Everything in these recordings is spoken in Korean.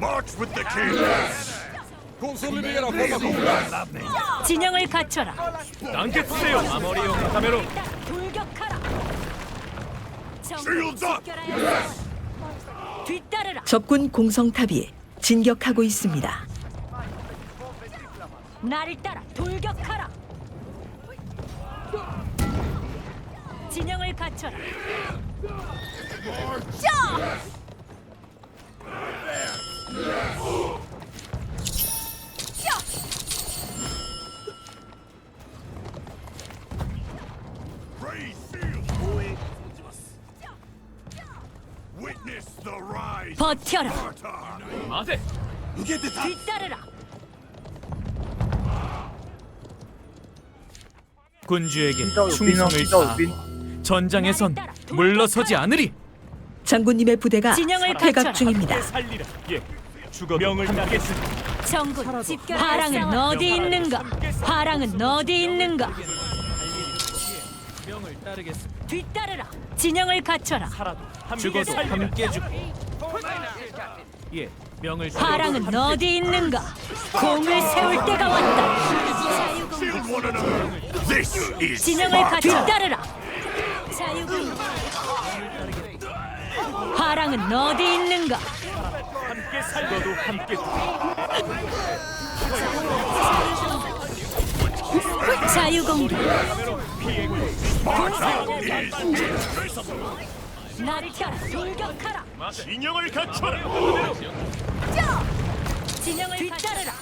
March with the king. Formazione. 진영을 갖춰라. 당겨주세요. 마모리오 카타메로. 돌격하라. Shields up! 뒤따르라. 적군 공성탑이 진격하고 있습니다. 나를 따라 돌격하라. 진영을 갖춰라. 자! 버텨라. 맞아. 뒤따르라. 군주에게 충성을 다하고 전장에선 물러서지 않으리. 장군님의 부대가 진영을 퇴각 중입니다. 예. 죽어 명을 따르겠으니. 정군 집결. 화랑은 어디 있는가? 화랑은 어디 있는가? 명을 따르겠습니다. 뒤따르라. 진영을 갖춰라. 살아도 죽어도 함께 죽. 예. 명을 화랑은 함께 어디 있는가? 공을 세울 때가 왔다. This is 진영을 뒤따르라. 자유군. 화랑은 어디 있는가? 함께 살고도 함께 죽. 자유공개. 나를 켜라. 돌격하라. 진영을 갖춰라. 진영을 뒤따르라.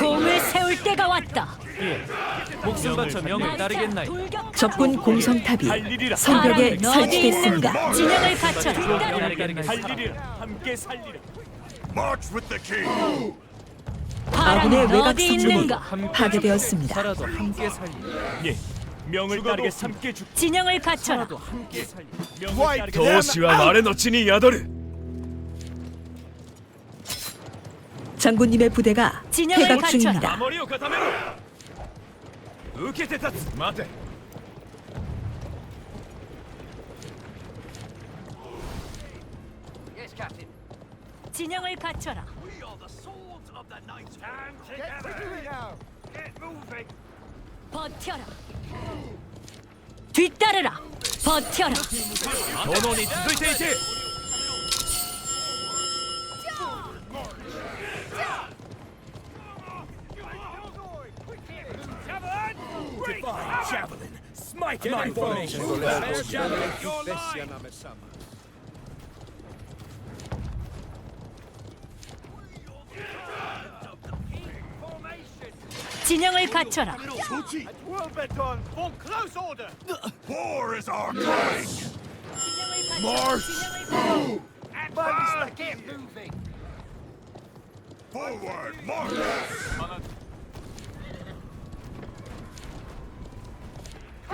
공을 세울 때가 왔다. 목숨 바쳐 명을 따르겠나이. 적군 공성탑이 성벽에 설치됐습니다. 진영을 갖춰 함께 살리라. 아군의 외곽 성문은 파괴되었습니다. 함께 예, 명을 따르겠습니다. 죽... 진영을 갖춰라. 도시와 말에 넣치니 야돌이 장군님의 부대가 진영을 폐각 갖춰라. 중입니다 守りを固めろ受けて立つ待て 진영을 갖춰라. 버텨라. 뒤따르라. 버텨라. 炎に続いていて Smite my formation 진영을 갖춰라. War is our calling. March. Forward, march.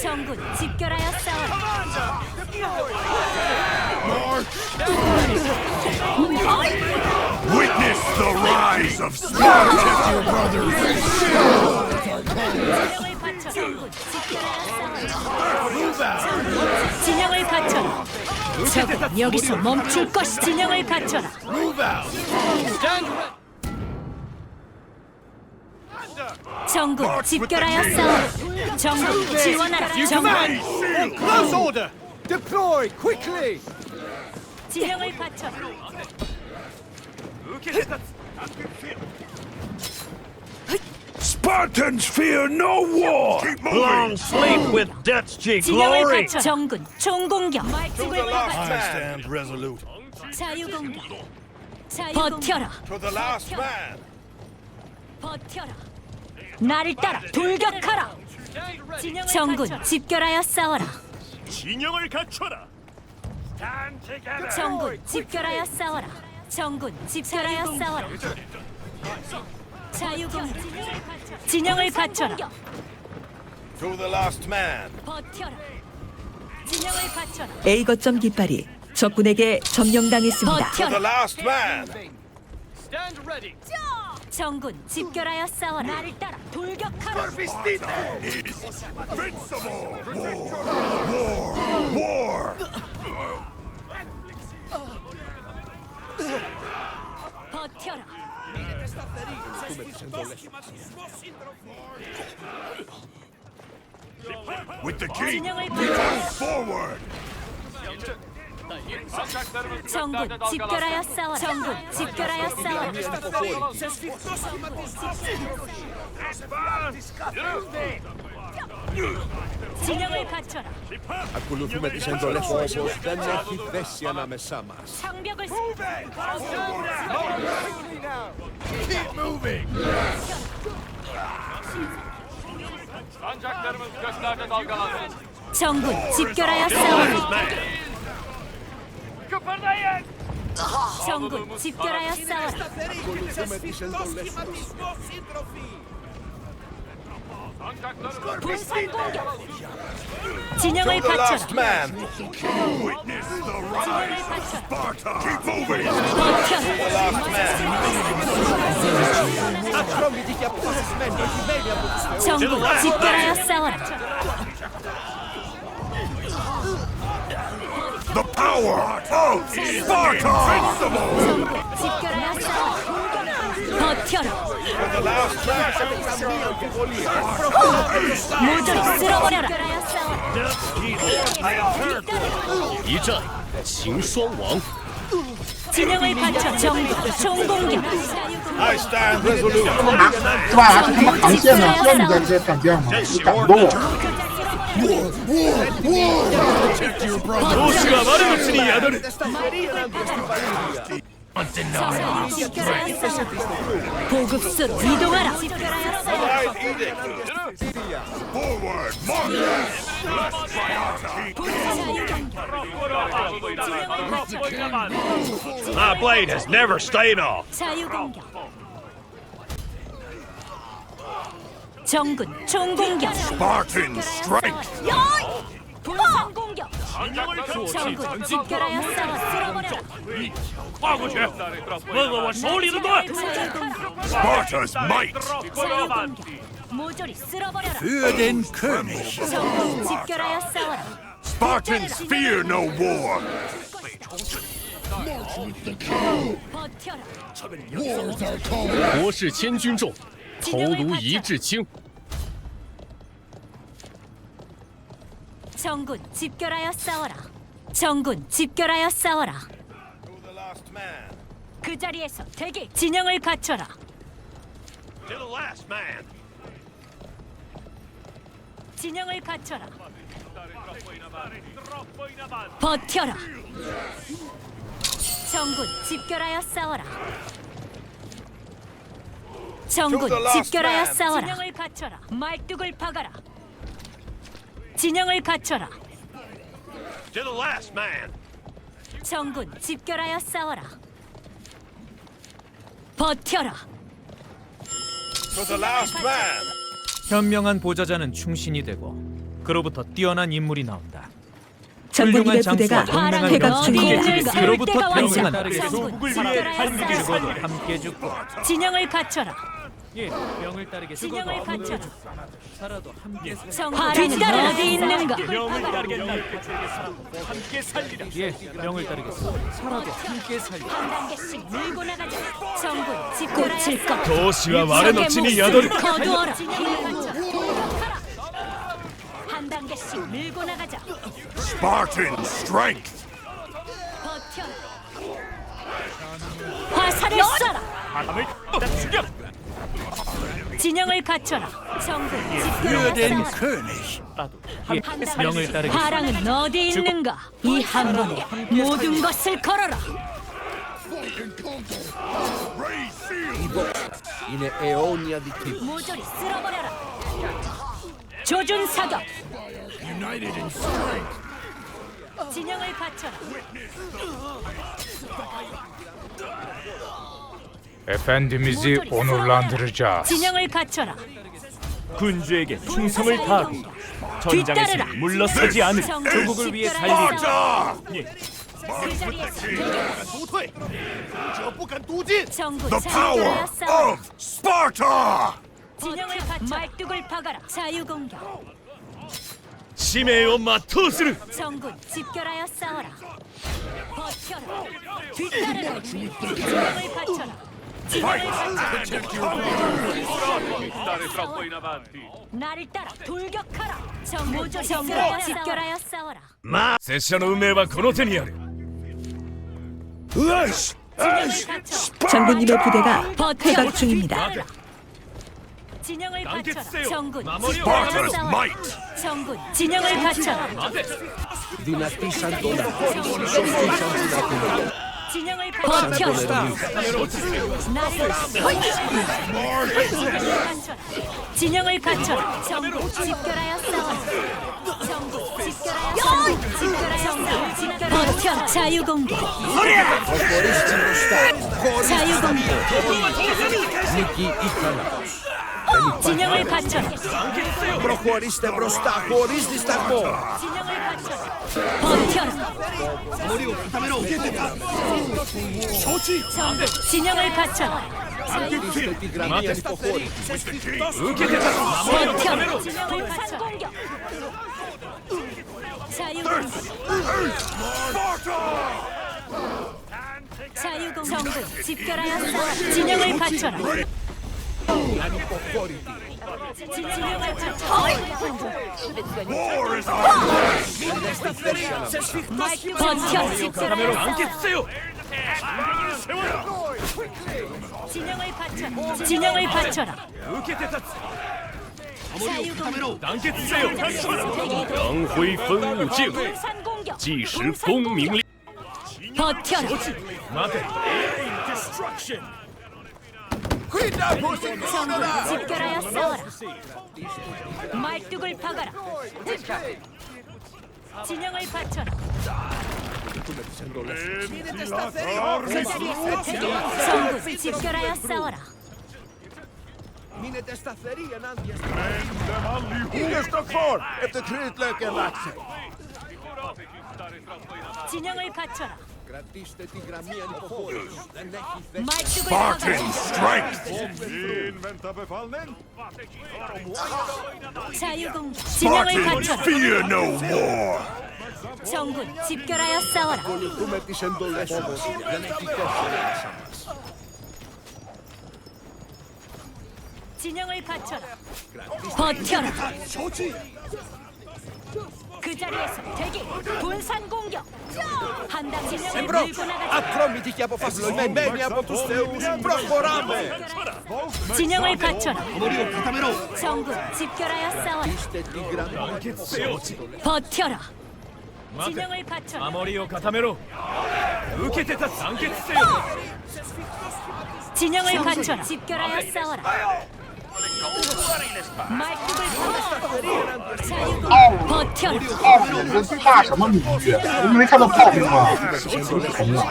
정군 집결하였어. Witness the rise of Sparta. Your brothers. 정군 집결하였어. 진영을 갖춰라. 적은 여기서 멈출 것이 진영을 갖춰라. 정군 집결하였어. 정군 지원하라. 정군 On close order! Deploy quickly! 지령을 바쳐. Spartans fear no war! Long sleep with death's cheek 지령을 glory! 바쳐. 정군 총공격. 말집을 바쳐. stand resolute. 자유공격. 자유공격. 버텨라. To the last man! 버텨라. 나를 따라 돌격하라. 정군 집결하여 싸워라. 진영을 갖춰라. 정군 집결하여 싸워라. 정군 집결하여 싸워라. 자유공격. 진영을 갖춰라. To the last man. 버텨라. 진영을 갖춰라. A 거점 깃발이 적군에게 점령당했습니다. To the 버텨라. Last man. 정군 집결하여 싸워라 나를 따라 돌격하라 Invincible. War. War. 버텨라 With the king. 진영을 Forward. 정군 집결하여 싸워라 정군 집결하여 싸워라 진영을 갖춰라 Ακολουθούμε τις εντολές όπως δεν έχει θέση ανάμεσά μας. 상벽을 Keep moving. 정군 집결하여 싸워라 정군 집결하여 싸워라 W ciągu Cipteraja stała. Cieniowej the patrzę. last man! Witness the rise of Sparta! Keep moving! The last man! W ciągu Cipteraja stała. The power of Sparta. Invincible. 집결하여 싸워라 버텨라 To the last man. 모조리 쓸어버려라 집결하여 싸워라 진영을 갖춰 정군 총공격 I stand resolute. 是吧？这他妈扛线呢，需要你在这干掉吗？你敢不动？ 도 시가 말의 넋이니 야더르. 집결하여 싸워라 보급소로 이동하라 집결하여 싸워라 Right edict. Forward. March. My blade has never stayed off. 정군 총공격 Spartan strength. 분산 공격 정군 집결하여 싸워 쓸어버려라 跨过去，问问我手里的盾。 자유공격 Sparta's might. 자유공격 모조리 쓸어버려라 Für den König. 정군 집결하여 싸워라 Spartans fear no war. 버텨라 国士千军重， 头颅一掷轻。 정군 집결하여 싸워라 정군 집결하여 싸워라 To the last man. 그 자리에서 대기 진영을 갖춰라 To the last man. 진영을 갖춰라 버텨라 정군 집결하여 싸워라 정군 집결하여 man. 싸워라 진영을 갖춰라 말뚝을 박아라 진영을 갖춰라 To the last man. 정군 집결하여 싸워라 버텨라 To the last man. 현명한 보좌자는 충신이 되고 그로부터 뛰어난 인물이 나온다. 훌륭한 장군님의 부대가 중입니다. 어디를 쓸 그로부터 때가 평생한 왔냐? 딸에게 정군 소국을 위해 집결하여 싸워라. 함께 죽고 진영을 갖춰라 예 병을 따르게 죽어도 진영을 함께 갖춰라 죽고 살아도 함께 살 정군 어디 있는가 병을 따르겠나? 함께 살리라. 예 병을 따르겠습니다. 살아도 함께 살리. 한 단계씩 밀고 나가자 정군 집결하여 것 도시가 말의 넋이니 야더르. 거두어라 한 단계씩 밀고 나가자 Spartan strength. 버텨라 화살을 쏴라 바람을 다 죽여. 진영을 갖춰라. 싸워라. 예, 명을 따르겠습니다. 파랑은 어디 있는가? 이 한 번에 모든 것을 걸어라. Di tipo. 모조리 쓸어버려라. 조준 사격. 진영을 갖춰라. 에펜디미즈 오놀란드르자 진영을 갖춰라. 군주에게 충성을 다하고 전장에서 물러서지 않을 조국을 위해 살리자 예. 그 말뚝을 박아라. 자유공격. 심해요 마토스를 정군 집결하여 싸워라. 버텨라. 뒤따르라. 진영을 갖춰라. 진영을 갖춰라. 나를 따라 돌격하라. 정군 집결하여 집결하여 싸워라. 拙者の運命はこの手にある Yes! 진영을 갖춰. 장군님의 부대가 버텨. 퇴각 중입니다. 뒤따르라. 진영을 갖춰라. 남겠어요. 정군 마무리 집결하여 Sparta's 싸워라. might! 정군 진영을 갖춰라. Dinastia Santona. 진영을 버텨. 진영을 갖춰라. 정군 집결하여 싸워라. 정군 집결하여. 집결하여 싸워라. 집결하여 버텨. 자유공개. 자유공개. Niki Ikanos. 진영을 갖춰라. Προχωρήστε μπροστά χωρίς δισταγμό. 진영을 갖춰라. 버텨라. 정군 진영을 갖춰라. Κλείστε τη γραμμή ανυποχώρηση. 버텨라. 진영을 갖춰. 공격. 자유공개. 자유공개. 정군 집결하여 싸워. 진영을 갖춰라. 버텨. 집결하여 싸워. 안겠어요 진영을 갖춰. 진영을 갖춰라. 자유공개. 안겠어요 狼辉分物镜 불산 공격. 即时公明令 버텨라. 휘다 보신 것이노라 집결하여 싸워라 말뚝을 박아라 진영을 받쳐라 전부 집결하여 싸워라 진영을 갖춰라 Κρατήστε τη γραμμή ανυποχώρηση. Δεν έχει θέση. 말뚝을 박아라. Spartan strength! 자유공격. 진영을 Spartans 갖춰라. fear no more! 정군 집결하여 싸워라. Ακολουθούμε τις εντολές μας. Δεν έχει κόψει μέσα μας. 진영을 갖춰라. 버텨라. 그 자리에서 대기 분산 공격 한 단계 을 Sembro 밀고 나가자 Afromitichiapofasus Meniapotus Deus Proforame 진영을 갖춰라 전부 집결하여 싸워라 버텨라 진영을 갖춰라 守りを固めろ受けて立つ団結せよ 진영을 갖춰라 집결하여 싸워라 哦，炮兵这是大什么名句？我没看到炮兵吗？红了。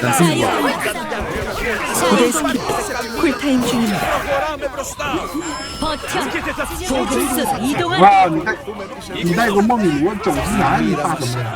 感谢我。会太君了。哇，你带你带个梦里我走进哪里大什么呀？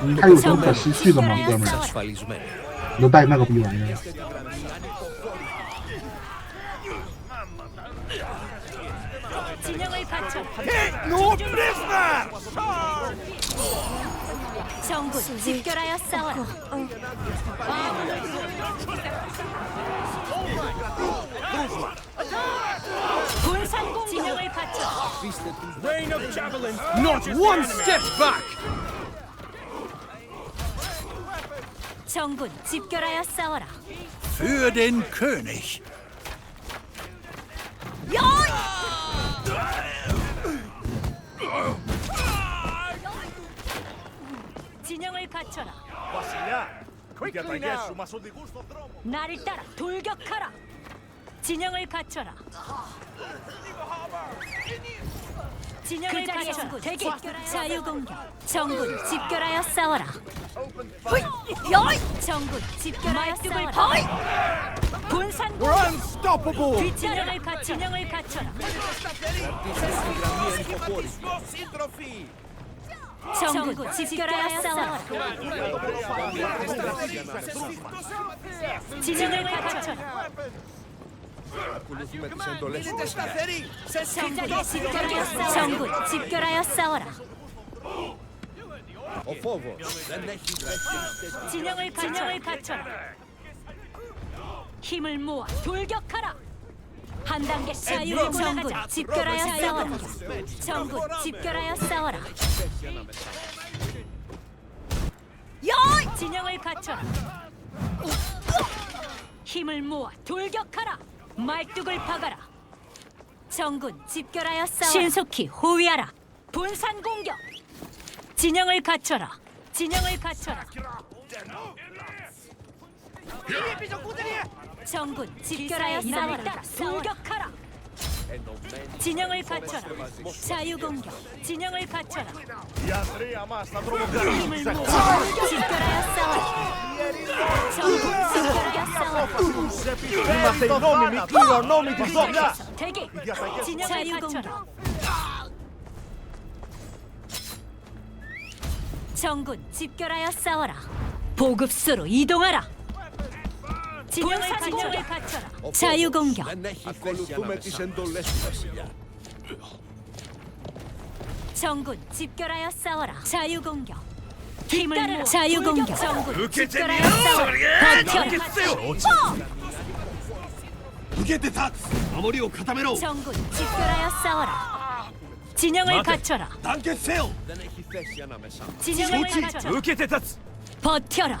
你还有什么可失去的吗，哥们儿？你都带那个逼玩意儿。 갖춰라. No prisoners! 정군 집결하여 싸워라. 분산공 진영을 갖춰. Not one step back 정군 집결하여 싸워라. Für den König. 갖춰라. Gusto troppo. 나를 따라 돌격하라. 진영을 갖춰라. 진영을 갖춰라. 대기. 자유 공격. 정군 집결하여 싸워라. 여이. 정군 집결하여 싸워라. 공격. Unstoppable. 진영을 갖 진영을 갖춰라. 정국을 지켜라 싸워. 진영을 갖춰. 정국 집결하여 싸워라. 진영을 갖춰라. 힘을 모아 돌격하라. 한 단계 자유의 정군 집결하여 싸워라. 정군 집결하여 싸워라. 여 진영을 갖춰라. 힘을 모아 돌격하라. 말뚝을 박아라. 정군 집결하여 싸워라. 신속히 호위하라. 분산 공격. 진영을 갖춰라. 진영을 갖춰라. 정군 집결하여 싸워라. 돌격하라. 진영을 갖춰라. 자유 공격. 진영을 갖춰라. 힘을 모아 집결하여 싸워라. 정군 집결하여 싸워라. Zona. 대기. 진영을 갖춰라. 정군 집결하여 싸워라. 보급소로 이동하라. 진영을 본사 진영을 갖춰라. 갖춰라. 자유 공격. 정군 집결하여 싸워라. 자유 공격. 힘을 모아. 자유 공격. 정군 집결하여 싸워라. 버텨. 어! 정군 집결하여 싸워라. 진영을 갖춰라. 단계세요. 진영을 갖춰라. 버텨라.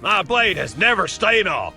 My blade has never stayed off.